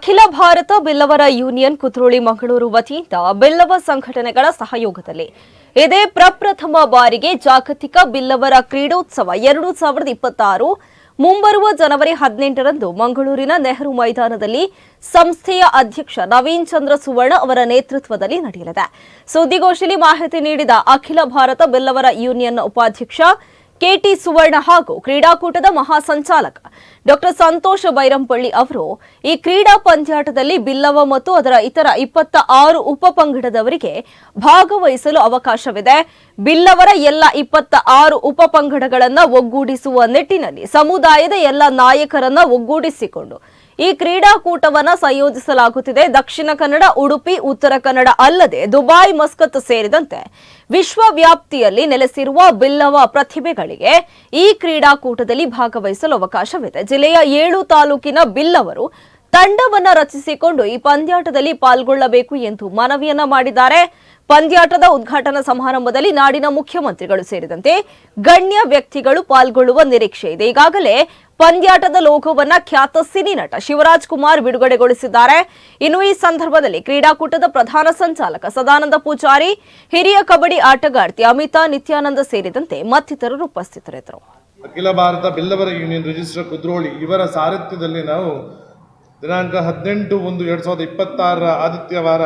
ಅಖಿಲ ಭಾರತ ಬಿಲ್ಲವರ ಯೂನಿಯನ್ ಕುದ್ರೋಳಿ ಮಂಗಳೂರು ವತಿಯಿಂದ ಬೆಲ್ಲವ ಸಂಘಟನೆಗಳ ಸಹಯೋಗದಲ್ಲಿ. ಇದೇ ಪ್ರಪ್ರಥಮ ಬಾರಿಗೆ ಜಾಗತಿಕ ಬಿಲ್ಲವರ ಕ್ರೀಡೋತ್ಸವ ಎರಡು ಸಾವಿರದ ಇಪ್ಪತ್ತಾರು ಮುಂಬರುವ ಜನವರಿ ಹದಿನೆಂಟರಂದು ಮಂಗಳೂರಿನ ನೆಹರು ಮೈದಾನದಲ್ಲಿ ಸಂಸ್ಥೆಯ ಅಧ್ಯಕ್ಷ ನವೀನ್ ಚಂದ್ರ ಸುವರ್ಣ ಅವರ ನೇತೃತ್ವದಲ್ಲಿ ನಡೆಯಲಿದೆ. ಸುದ್ದಿಗೋಷ್ಠಿಯಲ್ಲಿ ಮಾಹಿತಿ ನೀಡಿದ ಅಖಿಲ ಭಾರತ ಬೆಲ್ಲವರ ಯೂನಿಯನ್ ಉಪಾಧ್ಯಕ್ಷ ಕೆಟಿ ಸುವರ್ಣ ಹಾಗೂ ಕ್ರೀಡಾಕೂಟದ ಮಹಾಸಂಚಾಲಕ ಡಾಕ್ಟರ್ ಸಂತೋಷ ಬೈರಂಪಳ್ಳಿ ಅವರು ಈ ಕ್ರೀಡಾ ಪಂದ್ಯಾಟದಲ್ಲಿ ಬಿಲ್ಲವ ಮತ್ತು ಅದರ ಇತರ ಇಪ್ಪತ್ತ ಆರು ಉಪಪಂಗಡದವರಿಗೆ ಭಾಗವಹಿಸಲು ಅವಕಾಶವಿದೆ. ಬಿಲ್ಲವರ ಎಲ್ಲ ಇಪ್ಪತ್ತ ಆರು ಉಪಪಂಗಡಗಳನ್ನ ಒಗ್ಗೂಡಿಸುವ ನಿಟ್ಟಿನಲ್ಲಿ ಸಮುದಾಯದ ಎಲ್ಲ ನಾಯಕರನ್ನ ಒಗ್ಗೂಡಿಸಿಕೊಂಡು ಈ ಕ್ರೀಡಾಕೂಟವನ್ನ ಸಂಯೋಜಿಸಲಾಗುತ್ತಿದೆ. ದಕ್ಷಿಣ ಕನ್ನಡ, ಉಡುಪಿ, ಉತ್ತರ ಕನ್ನಡ ಅಲ್ಲದೆ ದುಬೈ, ಮಸ್ಕತ್ ಸೇರಿದಂತೆ ವಿಶ್ವವ್ಯಾಪ್ತಿಯಲ್ಲಿ ನೆಲೆಸಿರುವ ಬಿಲ್ಲವ ಪ್ರತಿಭೆಗಳಿಗೆ ಈ ಕ್ರೀಡಾಕೂಟದಲ್ಲಿ ಭಾಗವಹಿಸಲು ಅವಕಾಶವಿದೆ. ಜಿಲ್ಲೆಯ ಏಳು ತಾಲೂಕಿನ ಬಿಲ್ಲವರು ತಂಡವನ್ನ ರಚಿಸಿಕೊಂಡು ಈ ಪಂದ್ಯಾಟದಲ್ಲಿ ಪಾಲ್ಗೊಳ್ಳಬೇಕು ಎಂದು ಮನವಿಯನ್ನ ಮಾಡಿದ್ದಾರೆ. ಪಂದ್ಯಾಟದ ಉದ್ಘಾಟನಾ ಸಮಾರಂಭದಲ್ಲಿ ನಾಡಿನ ಮುಖ್ಯಮಂತ್ರಿಗಳು ಸೇರಿದಂತೆ ಗಣ್ಯ ವ್ಯಕ್ತಿಗಳು ಪಾಲ್ಗೊಳ್ಳುವ ನಿರೀಕ್ಷೆ ಇದೆ. ಈಗಾಗಲೇ ಪಂದ್ಯಾಟದ ಲೋಗೋವನ್ನ ಖ್ಯಾತ ಸಿನಿ ನಟ ಶಿವರಾಜ್ ಕುಮಾರ್ ಬಿಡುಗಡೆಗೊಳಿಸಿದ್ದಾರೆ. ಇನ್ನು ಈ ಸಂದರ್ಭದಲ್ಲಿ ಕ್ರೀಡಾಕೂಟದ ಪ್ರಧಾನ ಸಂಚಾಲಕ ಸದಾನಂದ ಪೂಜಾರಿ, ಹಿರಿಯ ಕಬಡ್ಡಿ ಆಟಗಾರ್ತಿ ಅಮಿತಾ ನಿತ್ಯಾನಂದ ಸೇರಿದಂತೆ ಮತ್ತಿತರರು ಉಪಸ್ಥಿತರಿದ್ದರು. ಅಖಿಲ ಭಾರತ ಬಿಲ್ಲವರ ಯೂನಿಯನ್ ರಿಜಿಸ್ಟರ್ ಕುದ್ರೋಳಿ ಇವರ ಸಾರಥ್ಯದಲ್ಲಿ ನಾವು ದಿನಾಂಕ ಹದಿನೆಂಟು ಒಂದು ಎರಡು ಸಾವಿರದ ಇಪ್ಪತ್ತಾರರ ಆದಿತ್ಯವಾರ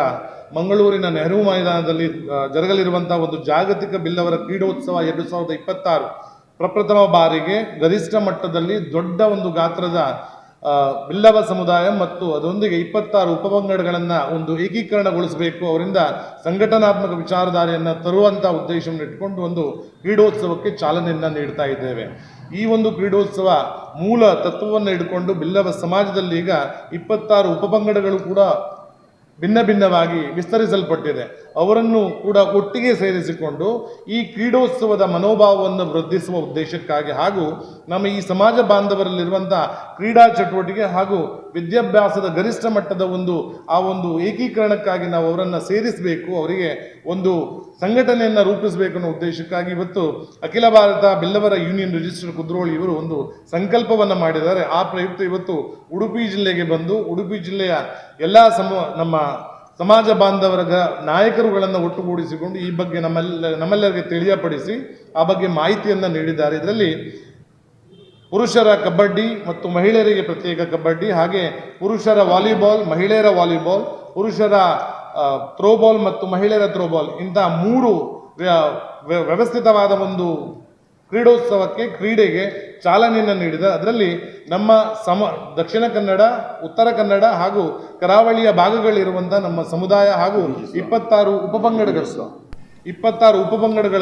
ಮಂಗಳೂರಿನ ನೆಹರು ಮೈದಾನದಲ್ಲಿ ಆ, ಜರುಗಲಿರುವಂತಹ ಒಂದು ಜಾಗತಿಕ ಬಿಲ್ಲವರ ಕ್ರೀಡೋತ್ಸವ ಎರಡು ಸಾವಿರದ ಇಪ್ಪತ್ತಾರು. ಪ್ರಪ್ರಥಮ ಬಾರಿಗೆ ಗರಿಷ್ಠ ಮಟ್ಟದಲ್ಲಿ ದೊಡ್ಡ ಒಂದು ಗಾತ್ರದ ಬಿಲ್ಲವ ಸಮುದಾಯ ಮತ್ತು ಅದರೊಂದಿಗೆ ಇಪ್ಪತ್ತಾರು ಉಪಪಂಗಡಗಳನ್ನು ಒಂದು ಏಕೀಕರಣಗೊಳಿಸಬೇಕು. ಅವರಿಂದ ಸಂಘಟನಾತ್ಮಕ ವಿಚಾರಧಾರೆಯನ್ನು ತರುವಂಥ ಉದ್ದೇಶವನ್ನು ಇಟ್ಕೊಂಡು ಒಂದು ಕ್ರೀಡೋತ್ಸವಕ್ಕೆ ಚಾಲನೆಯನ್ನು ನೀಡ್ತಾ ಇದ್ದೇವೆ. ಈ ಒಂದು ಕ್ರೀಡೋತ್ಸವ ಮೂಲ ತತ್ವವನ್ನು ಇಟ್ಕೊಂಡು ಬಿಲ್ಲವ ಸಮಾಜದಲ್ಲಿ ಈಗ ಇಪ್ಪತ್ತಾರು ಉಪಪಂಗಡಗಳು ಕೂಡ ಭಿನ್ನ ಭಿನ್ನವಾಗಿ ವಿಸ್ತರಿಸಲ್ಪಟ್ಟಿದೆ. ಅವರನ್ನು ಕೂಡ ಒಟ್ಟಿಗೆ ಸೇರಿಸಿಕೊಂಡು ಈ ಕ್ರೀಡೋತ್ಸವದ ಮನೋಭಾವವನ್ನು ವೃದ್ಧಿಸುವ ಉದ್ದೇಶಕ್ಕಾಗಿ ಹಾಗೂ ನಮ್ಮ ಈ ಸಮಾಜ ಬಾಂಧವರಲ್ಲಿರುವಂಥ ಕ್ರೀಡಾ ಚಟುವಟಿಕೆ ಹಾಗೂ ವಿದ್ಯಾಭ್ಯಾಸದ ಗರಿಷ್ಠ ಮಟ್ಟದ ಒಂದು, ಆ ಒಂದು ಏಕೀಕರಣಕ್ಕಾಗಿ ನಾವು ಅವರನ್ನು ಸೇರಿಸಬೇಕು, ಅವರಿಗೆ ಒಂದು ಸಂಘಟನೆಯನ್ನು ರೂಪಿಸಬೇಕು ಅನ್ನೋ ಉದ್ದೇಶಕ್ಕಾಗಿ ಇವತ್ತು ಅಖಿಲ ಭಾರತ ಬಿಲ್ಲವರ ಯೂನಿಯನ್ ರಿಜಿಸ್ಟರ್ ಕುದ್ರೋಳಿ ಇವರು ಒಂದು ಸಂಕಲ್ಪವನ್ನು ಮಾಡಿದ್ದಾರೆ. ಆ ಪ್ರಯುಕ್ತ ಇವತ್ತು ಉಡುಪಿ ಜಿಲ್ಲೆಗೆ ಬಂದು, ಉಡುಪಿ ಜಿಲ್ಲೆಯ ಎಲ್ಲ ಸಮ, ನಮ್ಮ ಸಮಾಜ ಬಾಂಧವರ ನಾಯಕರುಗಳನ್ನು ಒಟ್ಟುಗೂಡಿಸಿಕೊಂಡು ಈ ಬಗ್ಗೆ ನಮ್ಮೆಲ್ಲ, ನಮ್ಮೆಲ್ಲರಿಗೆ ತಿಳಿಯಪಡಿಸಿ ಆ ಬಗ್ಗೆ ಮಾಹಿತಿಯನ್ನು ನೀಡಿದ್ದಾರೆ. ಇದರಲ್ಲಿ ಪುರುಷರ ಕಬಡ್ಡಿ ಮತ್ತು ಮಹಿಳೆಯರಿಗೆ ಪ್ರತ್ಯೇಕ ಕಬಡ್ಡಿ, ಹಾಗೆ ಪುರುಷರ ವಾಲಿಬಾಲ್, ಮಹಿಳೆಯರ ವಾಲಿಬಾಲ್, ಪುರುಷರ ಥ್ರೋಬಾಲ್ ಮತ್ತು ಮಹಿಳೆಯರ ಥ್ರೋಬಾಲ್ ಇಂಥ ಮೂರು ವ್ಯ- ವ್ಯ- ವ್ಯವಸ್ಥಿತವಾದ ಒಂದು ಕ್ರೀಡೋತ್ಸವಕ್ಕೆ, ಕ್ರೀಡೆಗೆ ಚಾಲನೆಯನ್ನು ನೀಡಿದ. ಅದರಲ್ಲಿ ನಮ್ಮ ಸಮ, ದಕ್ಷಿಣ ಕನ್ನಡ, ಉತ್ತರ ಕನ್ನಡ ಹಾಗೂ ಕರಾವಳಿಯ ಭಾಗಗಳಿರುವಂತಹ ನಮ್ಮ ಸಮುದಾಯ ಹಾಗೂ ಇಪ್ಪತ್ತಾರು ಉಪಪಂಗಡಗಳು ಇಪ್ಪತ್ತಾರು ಉಪಪಂಗಡಗಳ